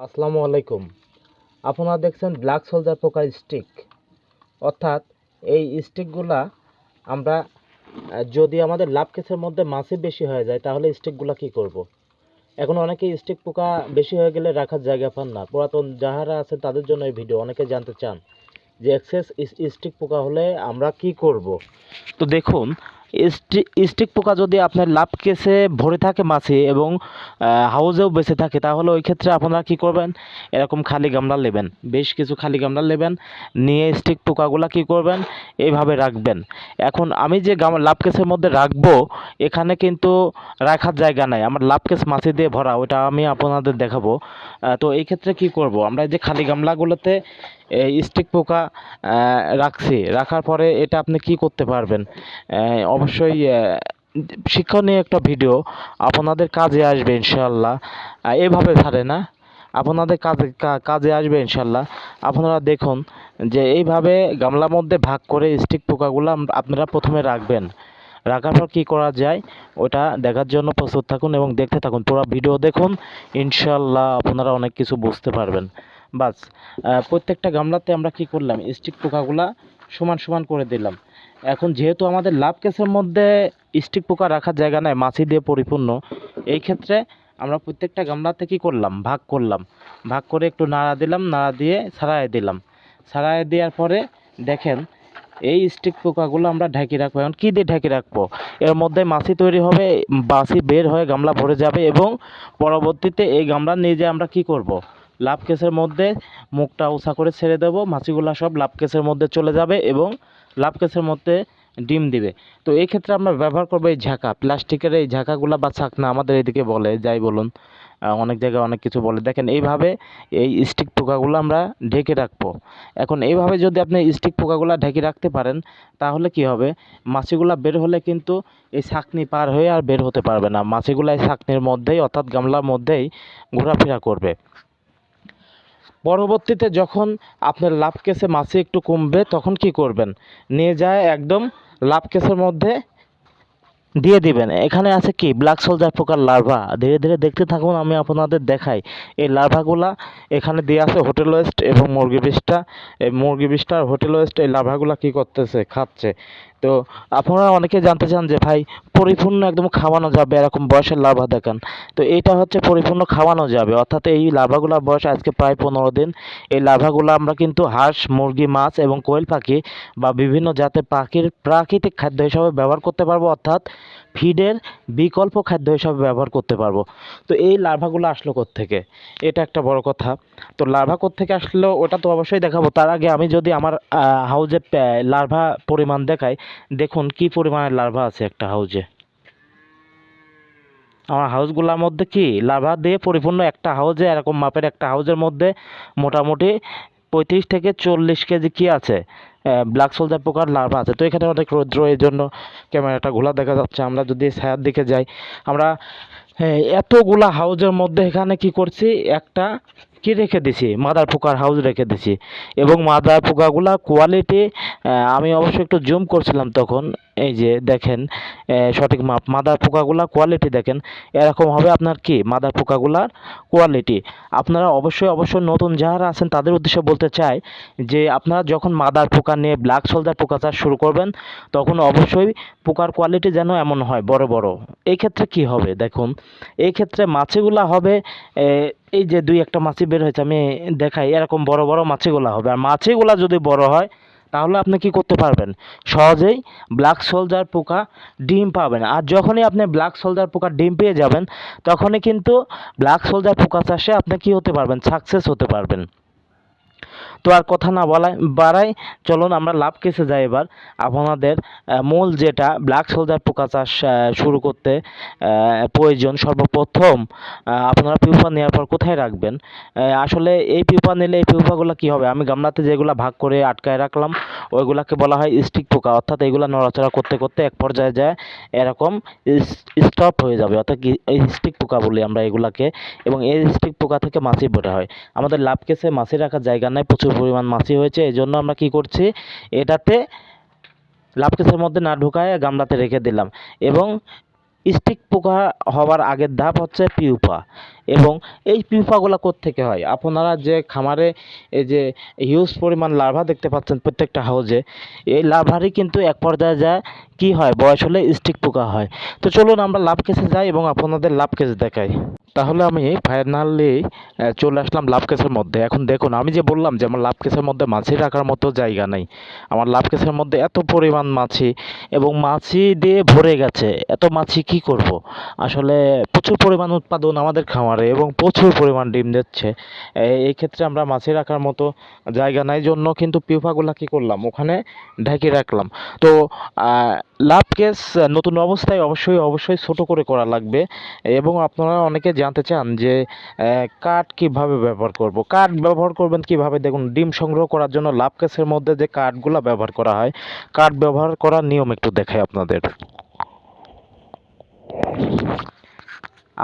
আসসালামু আলাইকুম আপনারা দেখছেন ব্ল্যাক সোলজার পোকার স্টিক অর্থাৎ এই স্টিকগুলা আমরা, যদি আমাদের লাভ কেসের মধ্যে মাছি বেশি হয়ে যায়, তাহলে স্টিকগুলা কি করব। এখন অনেকে স্টিক পোকা বেশি হয়ে গেলে রাখার জায়গা পান না পুরাতন যাহারা আছে তাদের জন্য এই ভিডিও, অনেকে জানতে চান যে এক্সেস স্টিক পোকা হলে আমরা কি করব। তো দেখুন স্টিক পোকা যদি আপনার লাভ কেসে ভরে থাকে মাছি এবং হাউজেও বেঁচে থাকে, তাহলে ওই ক্ষেত্রে আপনারা কি করবেন? এরকম খালি গামলা নেবেন। বেশ কিছু খালি গামলা নেবেন, নিয়ে স্টিক পোকাগুলা কি করবেন? এইভাবে রাখবেন। এখন আমি যে গাম লাভ কেসের মধ্যে রাখব, এখানে কিন্তু রাখার জায়গা নাই। আমার লাভ কেস মাছি দিয়ে ভরা, ওটা আমি আপনাদের দেখাবো। তো এই ক্ষেত্রে কি করব? আমরা যে খালি গামলাগুলোতে স্টিক পোকা রাখছি। রাখার পরে এটা আপনি কি করতে পারবেন? অবশ্যই শিক্ষণীয় একটা ভিডিও আপনাদের কাজে আসবে ইনশাল্লাহ এভাবে ছাড়ে না। আপনাদের কাজে কাজে আসবে ইনশাল্লাহ আপনারা দেখুন যে এইভাবে গামলার মধ্যে ভাগ করে স্টিক পোকাগুলো আপনারা প্রথমে রাখবেন। রাখার পর কী করা যায়? ওটা দেখার জন্য প্রস্তুত থাকুন এবং দেখতে থাকুন। পুরো ভিডিও দেখুন ইনশাল্লাহ আপনারা অনেক কিছু বুঝতে পারবেন। বাস প্রত্যেকটা গামলাতে আমরা কি করলাম? স্টিক পোকাগুলা সমান সমান করে দিলাম। এখন যেহেতু আমাদের লাভ কেসের মধ্যে স্টিক পোকা রাখার জায়গা নাই, মাছি দিয়ে পরিপূর্ণ, এই ক্ষেত্রে আমরা প্রত্যেকটা গামলাতে কি করলাম? ভাগ করলাম। ভাগ করে একটু নাড়া দিলাম, নাড়া দিয়ে ছাড়াই দিলাম। ছাড়াই দেওয়ার পরে দেখেন, এই স্টিক পোকাগুলো আমরা ঢেকে রাখব। এখন কী দিয়ে ঢেকে রাখব? এর মধ্যে মাছি তৈরি হবে, মাছি বের হয়ে গামলা ভরে যাবে এবং পরবর্তীতে এই গামলা নিয়ে যেয়ে আমরা কি করব। লাভ কেসের মধ্যে মুখটা উঁচা করে ছেড়ে দেবো, মাছিগুলা সব লাভ কেসের মধ্যে চলে যাবে এবং লাভ কেসের মধ্যে ডিম দিবে। তো এই ক্ষেত্রে আমরা ব্যবহার করব এই ঝাঁকা, প্লাস্টিকের এই ঝাঁকাগুলা বা ছাকনা আমাদের এদিকে বলে, যাই বলুন অনেক জায়গায় অনেক কিছু বলে। দেখেন, এইভাবে এই স্টিক পোকাগুলো আমরা ঢেকে রাখব। এখন এইভাবে যদি আপনি স্টিক পোকাগুলো ঢেকে রাখতে পারেন, তাহলে কি হবে? মাছিগুলো বের হলে কিন্তু এই ছাকনি পার হয়ে আর বের হতে পারবে না। মাছিগুলো এই ছাকনির মধ্যেই, অর্থাৎ গামলার মধ্যেই ঘোরাফেরা করবে। পরবর্তীতে যখন আপনার লাভ কেসে মাছি একটু কমবে, তখন কি করবেন? নিয়ে যায় একদম লাভ কেসের মধ্যে দিয়ে দিবেন। এখানে আছে কি? ব্ল্যাক সোলজার পোকার লার্ভা ধীরে ধীরে দেখতে থাকুন, আমি আপনাদের দেখাই। এই লার্ভাগুলা এখানে দিয়ে আছে হোটেল ওয়েস্ট এবং মুরগি বিষটা এই মুরগি বিষটা হোটেল ওয়েস্ট এই লার্ভাগুলা কী করতেছে, খাচ্ছে। তো আপনারা অনেকে জানতে চান যে ভাই, পরিপূর্ণ একদম খাওয়ানো যাবে, এরকম বয়সের লাভা দেখান। তো এইটা হচ্ছে পরিপূর্ণ খাওয়ানো যাবে। অর্থাৎ এই লার্ভাগুলার বয়স আজকে প্রায় পনেরো দিন। এই লার্ভাগুলো আমরা কিন্তু হাঁস, মুরগি, মাছ এবং কোয়েল পাখি বা বিভিন্ন জাতের পাখির প্রাকৃতিক খাদ্য হিসাবে ব্যবহার করতে পারব। অর্থাৎ ফিডের বিকল্প খাদ্য হিসাবে ব্যবহার করতে পারব। তো এই লার্ভাগুলো আসলো থেকে এটা একটা বড় কথা। তো লার্ভা থেকে আসলো ওটা তো অবশ্যই দেখাবো। তার আগে আমি যদি আমার হাউজে লার্ভা পরিমাণ দেখাই, দেখুন কি পরিমাণের লার্ভা আছে একটা হাউজে আমার হাউসগুলোর মধ্যে কি লাভা দিয়ে পরিপূর্ণ একটা হাউজে এরকম মাপের একটা হাউজের মধ্যে মোটামুটি পঁয়ত্রিশ থেকে চল্লিশ কেজি কি আছে? ব্ল্যাক সোলজার পোকার লার্ভা আছে। তো এখানে অনেক রৌদ্র, এই জন্য ক্যামেরাটা ঘোলা দেখা যাচ্ছে। আমরা যদি ছায়ার দিকে যাই, আমরা এতগুলা হাউজের মধ্যে এখানে কি করছি? একটা কি রেখে দিছি? মাদার পোকার হাউস রেখে দিছি। এবং মাদার পোকাগুলা কোয়ালিটি আমি অবশ্য একটু জুম করছিলাম তখন, এই যে দেখেন সঠিক মাপ মাদার পোকাগুলা কোয়ালিটি দেখেন, এরকম হবে আপনার কি? মাদার পোকাগুলার কোয়ালিটি আপনারা অবশ্যই অবশ্যই নতুন যারা আছেন, তাদের উদ্দেশ্যে বলতে চাই যে আপনারা যখন মাদার পোকা নিয়ে ব্ল্যাক সোলজার পোকা চাষ শুরু করবেন, তখন অবশ্যই পোকার কোয়ালিটি যেন এমন হয়, বড় বড়। এই ক্ষেত্রে কি হবে? দেখুন এই ক্ষেত্রে মাছিগুলা হবে এই যে দুই একটা মাছি বের হয়েছে, আমি দেখাই, এরকম বড় বড় মাছিগুলা হবে। আর মাছিগুলা যদি বড় হয়, তাহলে আপনি কি করতে পারবেন? সহজেই ব্ল্যাক সোলজার পোকা ডিম পাবেন। আর যখনই আপনি ব্ল্যাক সোলজার পোকা ডিম পেয়ে যাবেন, তখনই কিন্তু ব্ল্যাক সোলজার পোকা চাষে আপনি কি হতে পারবেন? সাকসেস হতে পারবেন। তো আর কথা না বলাই বাড়াই, চলুন আমরা লাভ কেসে যাই এবার। আপনাদের মূল যেটা ব্ল্যাক সোলজার পোকা চাষ শুরু করতে প্রয়োজন সর্বপ্রথম আপনারা পিউপা নেওয়ার পর কোথায় রাখবেন? আসলে এই পিউপা নিলে এই পিউপাগুলো কী হবে? আমি গামলাতে যেগুলো ভাগ করে আটকায় রাখলাম ওইগুলাকে বলা হয় স্টিক পোকা। অর্থাৎ এগুলো নড়াচড়া করতে করতে এক পর্যায়ে যায়, এরকম স্টপ হয়ে যাবে। অর্থাৎ এই স্টিক পোকা বলি আমরা এগুলাকে। এবং এই স্টিক পোকা থেকে মাছি বের হয় আমাদের লাভ কেসে মাছি রাখার জায়গা নাই, প্রচুর পরিমাণ মাছি হয়েছে। এই জন্য আমরা কি করছি? এটাতে লাভ কেসের মধ্যে না ঢুকায় গামলাতে রেখে দিলাম। এবং স্টিক পোকা হওয়ার আগের ধাপ হচ্ছে পিউপা। এবং এই পিউপাগুলো থেকে হয়? আপনারা যে খামারে এই যে হিউজ পরিমাণ লার্ভা দেখতে পাচ্ছেন প্রত্যেকটা হাউজে এই লার্ভারই কিন্তু এক পর্যায়ে যায় কি হয়? বয়স হলে স্টিক পোকা হয়। তো চলুন আমরা লাভ কেসে যাই এবং আপনাদের লাভ কেস দেখাই। তাহলে আমি ফাইনালি চলে আসলাম লাভ কেসের মধ্যে। এখন দেখুন, আমি যে বললাম যে আমার লাভ কেসের মধ্যে মাছি রাখার মতো জায়গা নেই। আমার লাভ কেসের মধ্যে এত পরিমাণ মাছি এবং মাছি দিয়ে ভরে গেছে। এত মাছি কি করব? আসলে প্রচুর পরিমাণ উৎপাদন আমাদের খামারে এবং প্রচুর পরিমাণ ডিম দিচ্ছে এই- ক্ষেত্রে আমরা মাছি রাখার মতো জায়গা নাই। জন্য কিন্তু পিউপাগুলা কি করলাম? ওখানে ঢেকে রাখলাম। তো লাভ কেস নতুন অবস্থায় অবশ্যই অবশ্যই ছোট করে করা লাগবে। এবং আপনারা অনেকে জানতে চান যে কাঠ কীভাবে ব্যবহার করব? কাঠ ব্যবহার করবেন কীভাবে? দেখুন, ডিম সংগ্রহ করার জন্য লাভ কেসের মধ্যে যে কাঠগুলো ব্যবহার করা হয়, কাঠ ব্যবহার করার নিয়ম একটু দেখাই আপনাদের।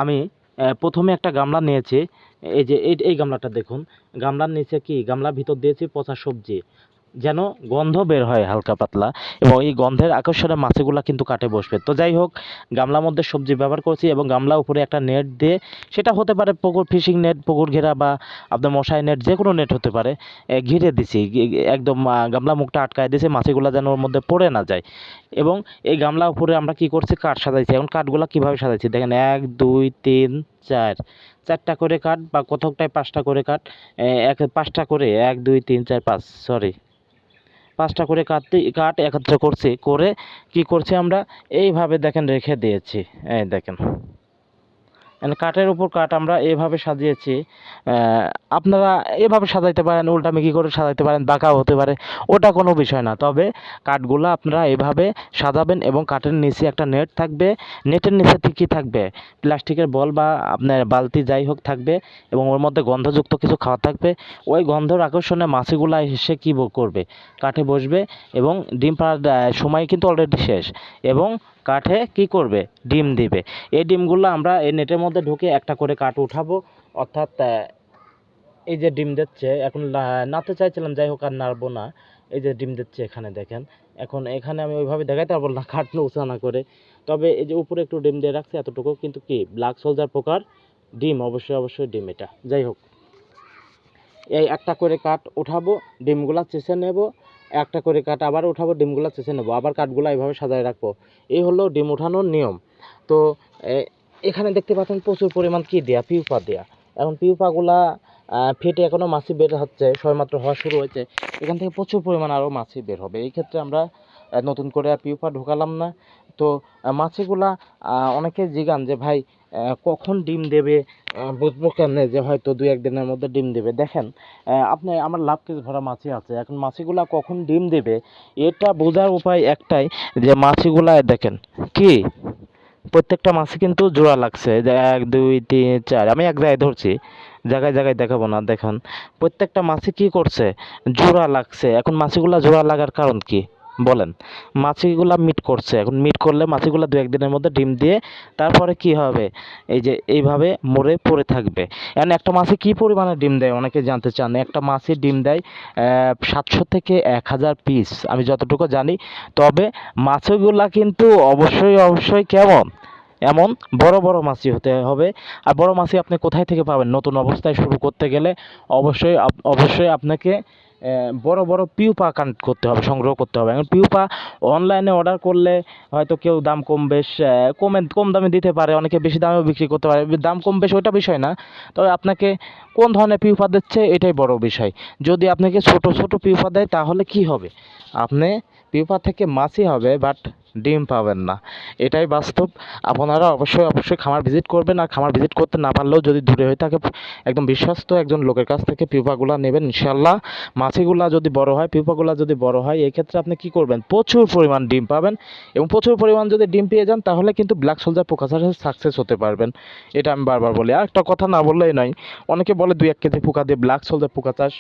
আমি প্রথমে একটা গামলা নিয়েছি। এই যে এই গামলাটা দেখুন। গামলার নিচে কি? গামলার ভিতর দিয়েছি পচা সবজি। যেন গন্ধ বের হয় হালকা পাতলা এবং এই গন্ধের আকর্ষণে মাছগুলা কিন্তু কাটে বসবে। তো যাই হোক, গামলার মধ্যে সবজি ব্যবহার করছি এবং গামলা উপরে একটা নেট দিয়ে, সেটা হতে পারে পুকুর ফিশিং নেট, পুকুর ঘেরা বা আপনার মশাই নেট যে কোনো নেট হতে পারে ঘিরে দিছি একদম গামলা মুখটা আটকায় দিয়েছি, মাছগুলা যেন ওর মধ্যে পড়ে না যায়। এবং এই গামলা উপরে আমরা কি করছি, কাঠ সাজাইছি। এখন কাঠগুলা কীভাবে সাজাইছি? দেখেন, এক, দুই, তিন, চার। চারটা করে কাঠ বা কতকটায় পাঁচটা করে কাঠ? এক, পাঁচটা করে, এক, দুই, তিন, চার, পাঁচ সরি পাঁচটা করে কাটতে কাঠ একত্র করছি, করে কি করছি আমরা? এইভাবে দেখেন রেখে দিয়েছি। এই দেখেন। কাঠের উপর কাঠ আমরা এভাবে সাজিয়েছি। আপনারা এভাবে সাজাইতে পারেন, উল্টামেকি করে সাজাইতে পারেন, বাঁকাও হতে পারে, ওটা কোনো বিষয় না। তবে কাঠগুলো আপনারা এভাবে সাজাবেন এবং কাঠের নিচে একটা নেট থাকবে। নেটের নিচে ঠিক কী থাকবে? প্লাস্টিকের বল বা আপনার বালতি যাই হোক থাকবে এবং ওর মধ্যে গন্ধযুক্ত কিছু খাওয়া থাকবে। ওই গন্ধর আকর্ষণে মাছিগুলা এসে কী করবে? কাঠে বসবে এবং ডিম পাড়ার সময় কিন্তু অলরেডি শেষ। এবং কাঠে কি করবে? ডিম দিবে। এই ডিমগুলো আমরা এই নেটের মধ্যে ঢুকে একটা করে কাঠ উঠাবো। অর্থাৎ এই যে ডিম দিচ্ছে, এখন না- নাড়তে চাইছিলাম, যাই হোক আর নাড়বো না। এই যে ডিম দিচ্ছে এখানে, দেখেন। এখন এখানে আমি ওইভাবে দেখাইতে পারব না, কাঠ উঁচা না করে। তবে এই যে উপরে একটু ডিম দিয়ে রাখছে এতটুকু। কিন্তু কি, ব্ল্যাক সোলজার পোকার ডিম, অবশ্যই অবশ্যই ডিম এটা। যাই হোক। এই একটা করে কাঠ উঠাবো, ডিমগুলা চেষে নেব। একটা করে কাঠ আবার উঠাবো, ডিমগুলা চেষে নেব, আবার কাঠগুলো এইভাবে সাজায় রাখব। এই হলো ডিম উঠানোর নিয়ম। তো এখানে দেখতে পাচ্ছেন প্রচুর পরিমাণ কি দেয়া? পিউপা দেয়া। এখন পিউপাগুলা ফেটে এখনও মাছি বের হচ্ছে, সবেমাত্র হওয়া শুরু হয়েছে। এখান থেকে প্রচুর পরিমাণ আরও মাছি বের হবে। এই ক্ষেত্রে আমরা নতুন করে আর পিউপা ঢোকালাম না। তো মাছিগুলা অনেকে জিগান যে, ভাই কখন ডিম দেবে? বুঝব কেমনে যে হয়তো দুই একদিনের মধ্যে ডিম দেবে। দেখেন আপনি আমার লাভ কেস ভরা মাছি আছে। এখন মাছিগুলা কখন ডিম দেবে, এটা বোঝার উপায় একটাই যে মাছিগুলা, দেখেন, কি? প্রত্যেকটা মাছি কিন্তু জোড়া লাগছে। এক, দুই, তিন, চার, আমি এক জায়গায় ধরছি, জায়গায় জায়গায় দেখাবো না, দেখুন। প্রত্যেকটা মাছি কি করছে? জোড়া লাগছে। এখন মাছিগুলা জোড়া লাগার কারণ কি? বলেন। মাছিগুলা মিট করছে। এখন মিট করলে মাছিগুলা দু একদিনের মধ্যে ডিম দিয়ে তারপরে কি হবে? এই যে এইভাবে মরে পড়ে থাকবে। এখন একটা মাছি কি পরিমাণে ডিম দেয়? অনেকে জানতে চান। একটা মাছি ডিম দেয় সাতশো থেকে এক হাজার পিস আমি যতটুকু জানি। তবে মাছগুলা কিন্তু অবশ্যই অবশ্যই কেমন? এমন বড় বড় মাছি হতে হবে। আর বড় মাছি আপনি কোথায় থেকে পাবেন? নতুন অবস্থায় শুরু করতে গেলে অবশ্যই অবশ্যই আপনাকে বড় বড় পিউপা কানেক্ট করতে হবে, সংগ্রহ করতে হবে। এখন পিউপা অনলাইনে অর্ডার করলে হয়তো কেউ দাম কম বেশ কমে, কম দামে দিতে পারে, অনেকে বেশি দামেও বিক্রি করতে পারে। দাম কম বেশ ওইটা বিষয় না, তবে আপনাকে কোন ধরনের পিউপা দিচ্ছে এটাই বড় বিষয়। যদি আপনাকে ছোট ছোট পিউপা দেয় তাহলে কি হবে? আপনি পিউপা থেকে মাছই হবে বাট ডিম পাবেন না। এটাই বাস্তব। আপনারা অবশ্যই অবশ্যই খামার ভিজিট করবেন আর খামার ভিজিট করতে না পারলেও যদি দূরে হয়ে থাকে, একদম বিশ্বস্ত একজন লোকের কাছ থেকে পিউপাগুলা নেবেন ইনশাল্লাহ মাছিগুলা যদি বড় হয়, পিউপাগুলা যদি বড় হয়, এই ক্ষেত্রে আপনি কি করবেন? প্রচুর পরিমাণ ডিম পাবেন এবং প্রচুর পরিমাণ যদি ডিম পেয়ে যান, তাহলে কিন্তু ব্ল্যাক সোলজার পোকা চাষে সাকসেস হতে পারবেন। এটা আমি বারবার বলি। আর একটা কথা না বললেই নয়, অনেকে বলে দুই এক কেজি পোকা দিয়ে ব্ল্যাক সোলজার পোকা চাষ,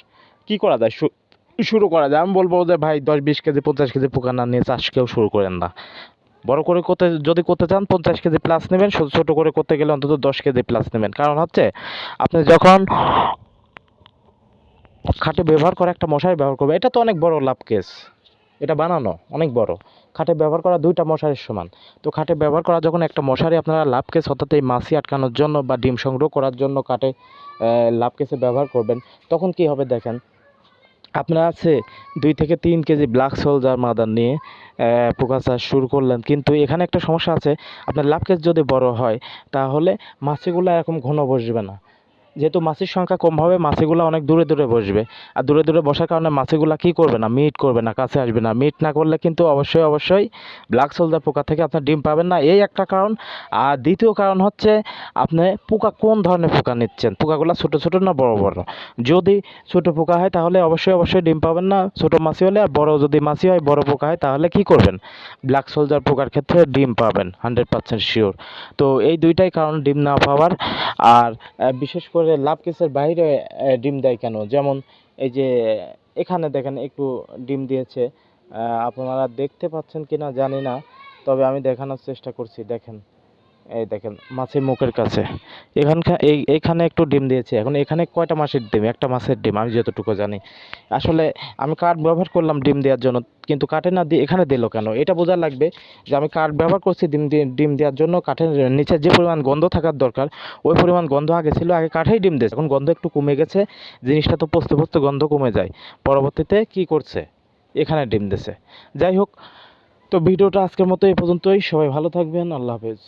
কী করা যায়? শুরু করা যায়। আমি বলব যে ভাই দশ বিশ কেজি, পঞ্চাশ কেজি পোকা না নিয়ে চাষ কেউ শুরু করেন না। বড় করে করতে, যদি করতে চান পঞ্চাশ কেজি প্লাস নেবেন, ছোট ছোট করে করতে গেলে অন্তত দশ কেজি প্লাস নেবেন। কারণ হচ্ছে আপনি যখন খাটে ব্যবহার করে একটা মশারি ব্যবহার করবে এটা তো অনেক বড় লাভ কেস এটা বানানো অনেক বড়। খাটে ব্যবহার করা দুইটা মশারির সমান। তো খাটে ব্যবহার করা যখন একটা মশারি আপনারা লাভ কেস অর্থাৎ এই মাছি আটকানোর জন্য বা ডিম সংগ্রহ করার জন্য কাটে লাভ কেসে ব্যবহার করবেন, তখন কি হবে দেখেন? আপনারা আছে দুই থেকে তিন কেজি ব্ল্যাক সোলজার মাদার নিয়ে পোকা চাষ শুরু করলেন। কিন্তু এখানে একটা সমস্যা আছে, আপনার লাভ কেস যদি বড় হয়, তাহলে মাছিগুলো এরকম ঘন বসবে না। যেহেতু মাছির সংখ্যা কম হবে, মাছিগুলো অনেক দূরে দূরে বসবে। আর দূরে দূরে বসার কারণে মাছিগুলো কী করবে না? মিট করবে না, কাছে আসবে না। মিট না করলে কিন্তু অবশ্যই অবশ্যই ব্ল্যাক সোলজার পোকা থেকে আপনার ডিম পাবেন না। এই একটা কারণ। আর দ্বিতীয় কারণ হচ্ছে, আপনি পোকা কোন ধরনের পোকা নিচ্ছেন? পোকাগুলো ছোটো ছোটো না বড় বড়? যদি ছোটো পোকা হয়, তাহলে অবশ্যই অবশ্যই ডিম পাবেন না। ছোটো মাছি হলে আর বড় যদি মাছি হয়, বড় পোকা হয়, তাহলে কি করবেন? ব্ল্যাক সোলজার পোকার ক্ষেত্রে ডিম পাবেন হান্ড্রেড পার্সেন্ট শিওর তো এই দুইটাই কারণ ডিম না পাওয়ার। আর বিশেষ করে লাভ কেসের বাইরে ডিম দেয় কেন? যেমন এই যে, এখানে দেখেন একটু ডিম দিয়েছে আপনারা দেখতে পাচ্ছেন কিনা জানি না, তবে আমি দেখানোর চেষ্টা করছি, দেখেন। এই দেখেন, মাছের মুখের কাছে। এখানকার এই এইখানে একটু ডিম দিয়েছে। এখন এখানে কয়টা মাছের ডিম? একটা মাছের ডিম, আমি যতটুকু জানি। আসলে আমি কাঠ ব্যবহার করলাম ডিম দেওয়ার জন্য, কিন্তু কাঠে না দিয়ে, এখানে দিল কেন? এটা বোঝা লাগবে যে আমি কাঠ ব্যবহার করছি ডিম দিয়ে, ডিম দেওয়ার জন্য। কাঠের নিচে যে পরিমাণ গন্ধ থাকার দরকার, ওই পরিমাণ গন্ধ আগে ছিল, আগে কাঠেই ডিম দিয়েছে। এখন গন্ধ একটু কমে গেছে, জিনিসটা তো পচতে পচতে গন্ধ কমে যায়। পরবর্তীতে কি করছে? এখানে ডিম দিছে যাই হোক, তো ভিডিওটা আজকের মতো এই পর্যন্তই। সবাই ভালো থাকবেন। আল্লাহ হাফেজ।